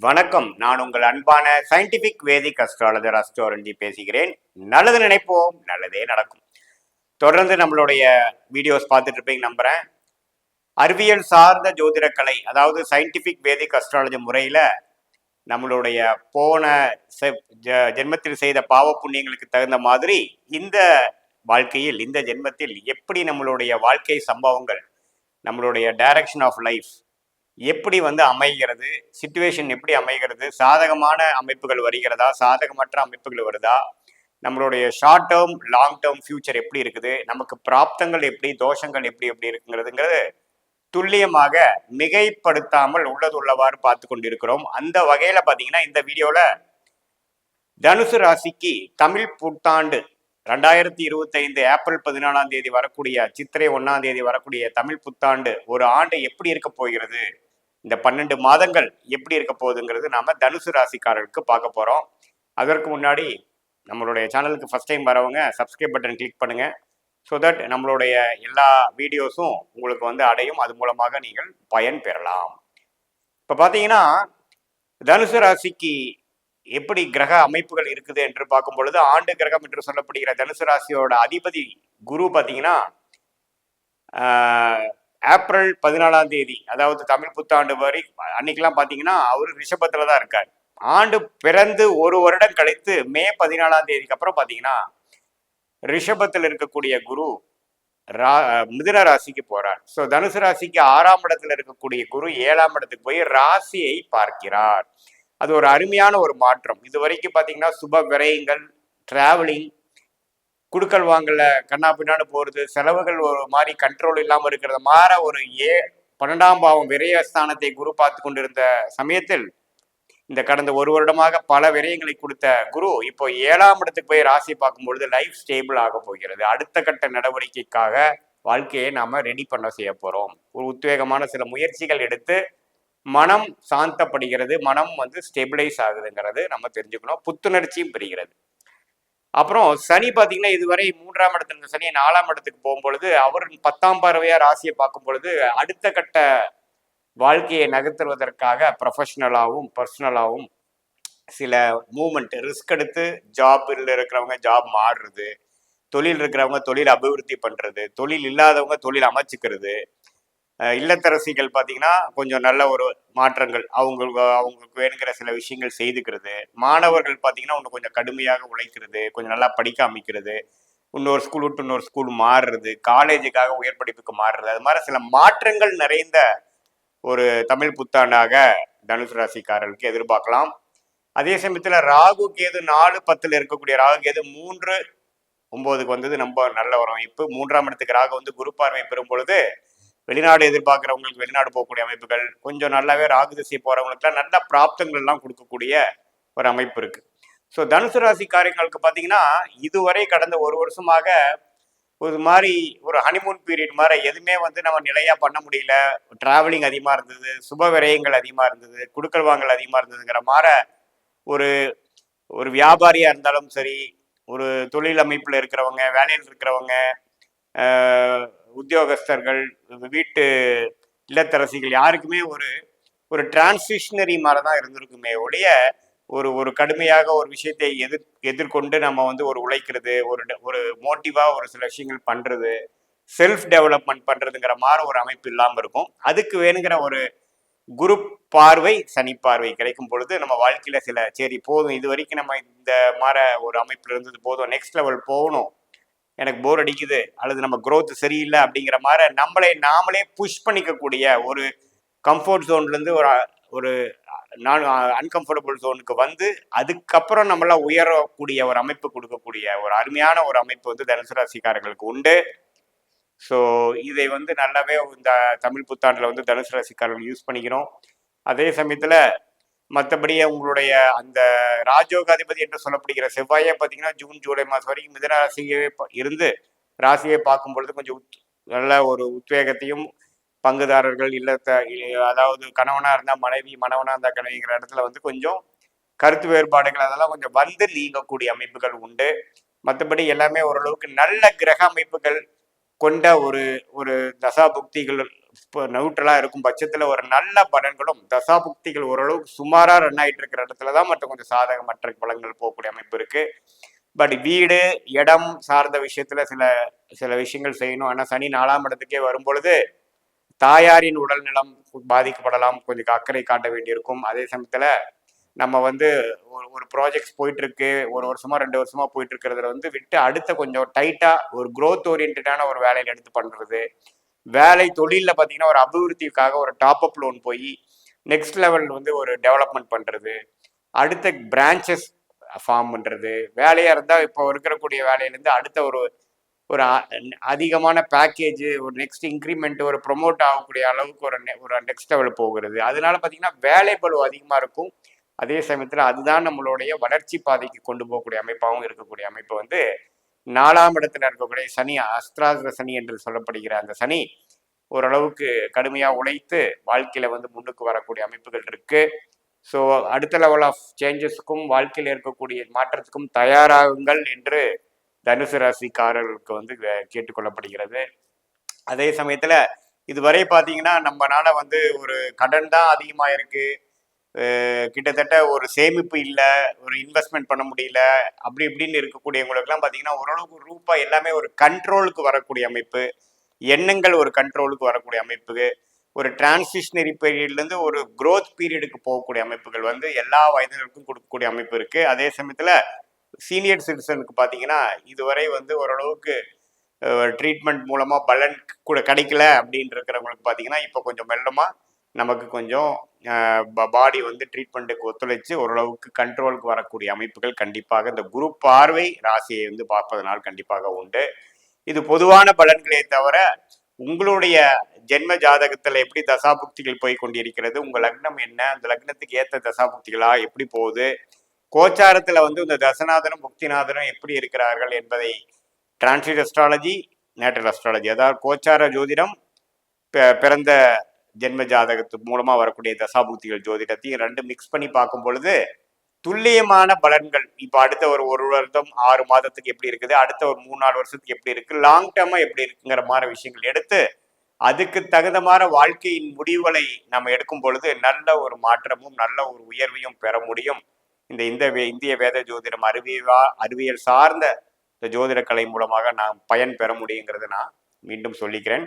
வணக்கம். நான் உங்கள் அன்பான சயின்டிபிக் வேதிக் அஸ்ட்ராலஜர் அஸ்ட்ரோரஞ்சி பேசுகிறேன். நல்லது நினைப்போம் நல்லதே நடக்கும். தொடர்ந்து நம்மளுடைய வீடியோஸ் பார்த்துட்டு இருப்பீங்க நம்புறேன். அறிவியல் சார்ந்த ஜோதிடக்கலை அதாவது சயின்டிபிக் வேதிக் அஸ்ட்ராலஜி முறையில் நம்மளுடைய போன செ- ஜென்மத்தில் செய்த பாவ புண்ணியங்களுக்கு தகுந்த மாதிரி இந்த வாழ்க்கையில் இந்த ஜென்மத்தில் எப்படி நம்மளுடைய வாழ்க்கை சம்பவங்கள் நம்மளுடைய டைரக்ஷன் ஆஃப் லைஃப் எப்படி வந்து அமைகிறது? சுச்சுவேஷன் எப்படி அமைகிறது? சாதகமான அமைப்புகள் வருகிறதா? சாதகமற்ற அமைப்புகள் வருதா? நம்மளுடைய short term long term future எப்படி இருக்குது? நமக்கு பிராப்தங்கள் எப்படி? தோஷங்கள் எப்படி எப்படி இருக்குங்கிறதுங்கிறது துல்லியமாக மிகைப்படுத்தாமல் உள்ளது உள்ளவாறு பார்த்து கொண்டிருக்கிறோம். அந்த வகையில் பார்த்தீங்கன்னா இந்த வீடியோவில் தனுசு ராசிக்கு தமிழ் புத்தாண்டு ரெண்டாயிரத்தி இருபத்தைந்து ஏப்ரல் பதினாலாம் தேதி வரக்கூடிய சித்திரை ஒன்றாம் தேதி வரக்கூடிய தமிழ் புத்தாண்டு ஒரு ஆண்டு எப்படி இருக்க போகிறது? இந்த பன்னெண்டு மாதங்கள் எப்படி இருக்க போகுதுங்கிறது நாம தனுசு ராசிக்காரர்களுக்கு பார்க்க போறோம். அதற்கு முன்னாடி நம்மளுடைய சேனலுக்கு ஃபர்ஸ்ட் டைம் வரவங்க சப்ஸ்கிரைப் பட்டன் கிளிக் பண்ணுங்க. ஸோ தட் நம்மளுடைய எல்லா வீடியோஸும் உங்களுக்கு வந்து அடையும். அது மூலமாக நீங்கள் பயன் பெறலாம். இப்போ பார்த்தீங்கன்னா தனுசு ராசிக்கு எப்படி கிரக அமைப்புகள் இருக்குது என்று பார்க்கும் பொழுது ஆண்டு கிரகம் என்று சொல்லப்படுகிற தனுசு ராசியோட அதிபதி குரு பார்த்தீங்கன்னா ஏப்ரல் பதினாலாம் தேதி அதாவது தமிழ் புத்தாண்டு வரை அன்னைக்கெல்லாம் பார்த்தீங்கன்னா அவர் ரிஷபத்தில் தான் இருக்கார். ஆண்டு பிறந்து ஒரு வருடம் கழித்து மே பதினாலாம் தேதிக்கு அப்புறம் பார்த்தீங்கன்னா ரிஷபத்தில் இருக்கக்கூடிய குரு ரா மிதுன ராசிக்கு போறார். ஸோ தனுசு ராசிக்கு ஆறாம் இடத்துல இருக்கக்கூடிய குரு ஏழாம் இடத்துக்கு போய் ராசியை பார்க்கிறார். அது ஒரு அருமையான ஒரு மாற்றம். இது வரைக்கும் பார்த்தீங்கன்னா சுப விரயங்கள் டிராவலிங் குடுக்கல் வாங்கல கண்ணா பின்னான்னு போறது செலவுகள் ஒரு மாதிரி கண்ட்ரோல் இல்லாமல் இருக்கிறத மாற ஒரு ஏ பன்னெண்டாம் பாவம் விரயஸ்தானத்தை குரு பார்த்து கொண்டிருந்த சமயத்தில் இந்த கடந்த ஒரு வருடமாக பல விரயங்களை கொடுத்த குரு இப்போ ஏழாம் இடத்துக்கு போய் ராசி பார்க்கும் பொழுது லைஃப் ஸ்டேபிள் ஆக போகிறது. அடுத்த கட்ட நடவடிக்கைக்காக வாழ்க்கையை நாம ரெடி பண்ண செய்ய போறோம். ஒரு உத்வேகமான சில முயற்சிகள் எடுத்து மனம் சாந்தப்படுகிறது. மனம் வந்து ஸ்டெபிளைஸ் ஆகுதுங்கிறது நம்ம தெரிஞ்சுக்கணும். புத்துணர்ச்சியும் பெறுகிறது. அப்புறம் சனி பார்த்தீங்கன்னா இதுவரை மூன்றாம் இடத்துல இருந்த சனி நாலாம் இடத்துக்கு போகும்பொழுது அவர் பத்தாம் பார்வையா ராசியை பார்க்கும் பொழுது அடுத்த கட்ட வாழ்க்கையை நகர்த்துவதற்காக ப்ரொஃபஷனலாகவும் பர்சனலாகவும் சில மூமெண்ட் ரிஸ்க் எடுத்து ஜாபில் இருக்கிறவங்க ஜாப் மாறுறது தொழில் இருக்கிறவங்க தொழில் அபிவிருத்தி பண்றது தொழில் இல்லாதவங்க தொழில் அமைச்சுக்கிறது. இல்லத்தரசிகள் பார்த்தீங்கன்னா கொஞ்சம் நல்ல ஒரு மாற்றங்கள் அவங்களுக்கு அவங்களுக்கு வேணுங்கிற சில விஷயங்கள் செய்துக்கிறது. மாணவர்கள் பார்த்தீங்கன்னா இன்னும் கொஞ்சம் கடுமையாக உழைக்கிறது கொஞ்சம் நல்லா படிக்க அமைக்கிறது இன்னொரு ஸ்கூல் விட்டு இன்னொரு ஸ்கூல் மாறுறது காலேஜுக்காக உயர் படிப்புக்கு மாறுறது அது மாதிரி சில மாற்றங்கள் நிறைந்த ஒரு தமிழ் புத்தாண்டாக தனுசு ராசிக்காரர்களுக்கு எதிர்பார்க்கலாம். அதே சமயத்தில் ராகு கேது நாலு பத்தில் இருக்கக்கூடிய ராகு கேது மூன்று ஒன்பதுக்கு வந்தது ரொம்ப நல்ல ஒரு அமைப்பு. மூன்றாம் இடத்துக்கு ராகு வந்து குரு பார்வை பெறும் பொழுது வெளிநாடு எதிர்பார்க்குறவங்களுக்கு வெளிநாடு போகக்கூடிய அமைப்புகள் கொஞ்சம் நல்லாவே ராகு திசை போகிறவங்களுக்குலாம் நல்ல பிராப்தங்கள் எல்லாம் கொடுக்கக்கூடிய ஒரு அமைப்பு இருக்கு. ஸோ தனுசு ராசிக்காரங்களுக்கு பார்த்தீங்கன்னா இதுவரை கடந்த ஒரு வருஷமாக ஒரு மாதிரி ஒரு ஹனிமூன் பீரியட் மாதிரி எதுவுமே வந்து நம்ம நிலையாக பண்ண முடியல. டிராவலிங் அதிகமாக இருந்தது சுப விரயங்கள் அதிகமாக இருந்தது குடுக்கல் வாங்கல் அதிகமாக இருந்ததுங்கிற மாதிரி ஒரு ஒரு வியாபாரியாக இருந்தாலும் சரி ஒரு தொழில் அமைப்பில் இருக்கிறவங்க வேலையில் இருக்கிறவங்க உத்தியோகஸ்தர்கள் வீட்டு இல்லத்தரசிகள் யாருக்குமே ஒரு ஒரு டிரான்சிஷனரி மாதிரி தான் இருந்திருக்குமே ஒழிய ஒரு ஒரு கடுமையாக ஒரு விஷயத்தை எதிர் எதிர்கொண்டு நம்ம வந்து ஒரு உழைக்கிறது ஒரு ஒரு மோட்டிவாக ஒரு சில விஷயங்கள் பண்ணுறது செல்ஃப் டெவலப்மெண்ட் பண்ணுறதுங்கிற மாதிரி ஒரு அமைப்பு இல்லாமல் இருக்கும். அதுக்கு வேணுங்கிற ஒரு குரு பார்வை சனி பார்வை கிடைக்கும் பொழுது நம்ம வாழ்க்கையில் சில சரி போதும் இது வரைக்கும் நம்ம இந்த மாதிரி ஒரு அமைப்பில் இருந்தது போதும் நெக்ஸ்ட் லெவல் போகணும். எனக்கு போர் அடிக்குது அல்லது நம்ம க்ரோத் சரியில்லை அப்படிங்கிற மாதிரி நம்மளை நாமளே புஷ் பண்ணிக்கக்கூடிய ஒரு கம்ஃபர்ட் ஜோன்லேருந்து ஒரு ஒரு நான் அன்கம்ஃபர்டபுள் ஜோனுக்கு வந்து அதுக்கப்புறம் நம்மளாம் உயரக்கூடிய ஒரு அமைப்பு கொடுக்கக்கூடிய ஒரு அருமையான ஒரு அமைப்பு வந்து தனுசு ராசிக்காரர்களுக்கு உண்டு. ஸோ இதை வந்து நல்லாவே இந்த தமிழ் புத்தாண்டில் வந்து தனுசு ராசிக்காரர்கள் யூஸ் பண்ணிக்கிறோம். அதே சமயத்தில் மற்றபடி உங்களுடைய அந்த ராஜோகாதிபதி என்று சொல்லப்படுகிற செவ்வாயே பார்த்தீங்கன்னா ஜூன் ஜூலை மாதம் வரைக்கும் மிதன ராசியே இருந்து ராசியை பார்க்கும் பொழுது கொஞ்சம் உத் நல்ல ஒரு உத்வேகத்தையும் பங்குதாரர்கள் இல்லத்த அதாவது கணவனாக இருந்தால் மனைவி மனவனாக இருந்தால் கணவிங்கிற இடத்துல வந்து கொஞ்சம் கருத்து வேறுபாடுகள் அதெல்லாம் கொஞ்சம் வந்து நீங்கக்கூடிய அமைப்புகள் உண்டு. மற்றபடி எல்லாமே ஓரளவுக்கு நல்ல கிரக அமைப்புகள் கொண்ட ஒரு ஒரு தசா புக்திகள் இப்போ நியூட்ரலாக இருக்கும் பட்சத்தில் ஒரு நல்ல பலன்களும் தசாபுக்திகள் ஓரளவுக்கு சுமாராக ரன் ஆகிட்டு இருக்கிற இடத்துல தான் மட்டும் கொஞ்சம் சாதகமற்ற பலன்கள் போகக்கூடிய அமைப்பு இருக்கு. பட் வீடு இடம் சார்ந்த விஷயத்துல சில சில விஷயங்கள் செய்யணும். ஆனால் சனி நாலாம் இடத்துக்கே வரும் பொழுது தாயாரின் உடல்நலம் பாதிக்கப்படலாம். கொஞ்சம் அக்கறை காட்ட வேண்டியிருக்கும். அதே சமயத்தில் நம்ம வந்து ஒரு ஒரு ப்ராஜெக்ட்ஸ் போயிட்டு இருக்கு ஒரு வருஷமா ரெண்டு வருஷமா போயிட்டு இருக்கிறதுல வந்து விட்டு அடுத்த கொஞ்சம் டைட்டா ஒரு க்ரோத் ஓரியன்டான ஒரு வேலையில எடுத்து பண்றது. வேலை தொழிலில் பார்த்தீங்கன்னா ஒரு அபிவிருத்திக்காக ஒரு டாப் அப் லோன் போய் நெக்ஸ்ட் லெவல் வந்து ஒரு டெவலப்மெண்ட் பண்ணுறது அடுத்த பிரான்ச்சஸ் ஃபார்ம் பண்ணுறது வேலையாக இருந்தால் இப்போ இருக்கக்கூடிய வேலையிலேருந்து அடுத்த ஒரு ஒரு அதிகமான பேக்கேஜ் ஒரு நெக்ஸ்ட் இன்க்ரிமெண்ட் ஒரு ப்ரொமோட் ஆகக்கூடிய அளவுக்கு ஒரு நெ ஒரு நெக்ஸ்ட் லெவல் போகிறது. அதனால பார்த்தீங்கன்னா வேலை பளு அதிகமாக இருக்கும். அதே சமயத்தில் அதுதான் நம்மளுடைய வளர்ச்சி பாதைக்கு கொண்டு போகக்கூடிய அமைப்பாகவும் இருக்கக்கூடிய அமைப்பு வந்து நாலாம் இடத்துல இருக்கக்கூடிய சனி அஸ்திராஸ்திர சனி என்று சொல்லப்படுகிற அந்த சனி ஓரளவுக்கு கடுமையாக உழைத்து வாழ்க்கையில் வந்து முன்னுக்கு வரக்கூடிய அமைப்புகள் இருக்கு. ஸோ அடுத்த லெவல் ஆஃப் சேஞ்சஸ்க்கும் வாழ்க்கையில் இருக்கக்கூடிய மாற்றத்துக்கும் தயாராகுங்கள் என்று தனுசு ராசிக்காரர்களுக்கு வந்து கேட்டுக்கொள்ளப்படுகிறது. அதே சமயத்தில் இதுவரை பார்த்தீங்கன்னா நம்மளால வந்து ஒரு கடன் தான் அதிகமாக இருக்குது கிட்டத்தட்ட ஒரு சேமிப்பு இல்லை ஒரு இன்வெஸ்ட்மெண்ட் பண்ண முடியல அப்படி இப்படின்னு இருக்கக்கூடியவங்களுக்குலாம் பார்த்தீங்கன்னா ஓரளவுக்கு ரூபா எல்லாமே ஒரு கண்ட்ரோலுக்கு வரக்கூடிய அமைப்பு எண்ணங்கள் ஒரு கண்ட்ரோலுக்கு வரக்கூடிய அமைப்பு ஒரு டிரான்சிஷனரி பீரியட்லேருந்து ஒரு க்ரோத் பீரியடுக்கு போகக்கூடிய அமைப்புகள் வந்து எல்லா வயதினருக்கும் கொடுக்கக்கூடிய அமைப்பு இருக்குது அதே சமயத்தில் சீனியர் சிட்டிசனுக்கு பார்த்தீங்கன்னா இதுவரை வந்து ஓரளவுக்கு ட்ரீட்மெண்ட் மூலமாக பலன் கூட கிடைக்கல அப்படின்ட்டு இருக்கிறவங்களுக்கு பார்த்தீங்கன்னா இப்போ கொஞ்சம் மெல்லமாக நமக்கு கொஞ்சம் பாடி வந்து ட்ரீட்மெண்ட்டுக்கு ஒத்துழைச்சு ஓரளவுக்கு கண்ட்ரோலுக்கு வரக்கூடிய அமைப்புகள் கண்டிப்பாக இந்த குரு பார்வை ராசியை வந்து பார்ப்பதனால் கண்டிப்பாக உண்டு. இது பொதுவான பலன்களே தவிர உங்களுடைய ஜென்ம ஜாதகத்தில் எப்படி தசாபுக்திகள் போய் கொண்டிருக்கிறது உங்கள் லக்னம் என்ன அந்த லக்னத்துக்கு ஏற்ற தசாபுக்திகளா எப்படி போகுது கோச்சாரத்தில் வந்து இந்த தசநாதனும் புக்திநாதனும் எப்படி இருக்கிறார்கள் என்பதை டிரான்ஸ்லேட் அஸ்ட்ராலஜி நேட்டல் அஸ்ட்ராலஜி அதாவது கோச்சார ஜோதிடம் பிறந்த ஜென்ம ஜாதகத்து மூலமா வரக்கூடிய தசாபூர்த்திகள் ஜோதிடத்தையும் ரெண்டு மிக்ஸ் பண்ணி பார்க்கும் பொழுது துல்லியமான பலன்கள் இப்போ அடுத்த ஒரு ஒரு வருடம் ஆறு மாதத்துக்கு எப்படி இருக்குது அடுத்த ஒரு மூணு நாலு வருஷத்துக்கு எப்படி இருக்கு லாங் டேர்மாக எப்படி இருக்குங்கிற மாதிரி விஷயங்கள் எடுத்து அதுக்கு தகுந்த மாதிரி வாழ்க்கையின் முடிவுகளை நம்ம எடுக்கும் பொழுது நல்ல ஒரு மாற்றமும் நல்ல ஒரு உயர்வையும் பெற முடியும். இந்த இந்த வே- இந்திய வேத ஜோதிடம் அறிவியலா அறிவியல் சார்ந்த இந்த ஜோதிட கலை மூலமாக நாம் பயன் பெற முடியுங்கிறத நான் மீண்டும் சொல்லிக்கிறேன்.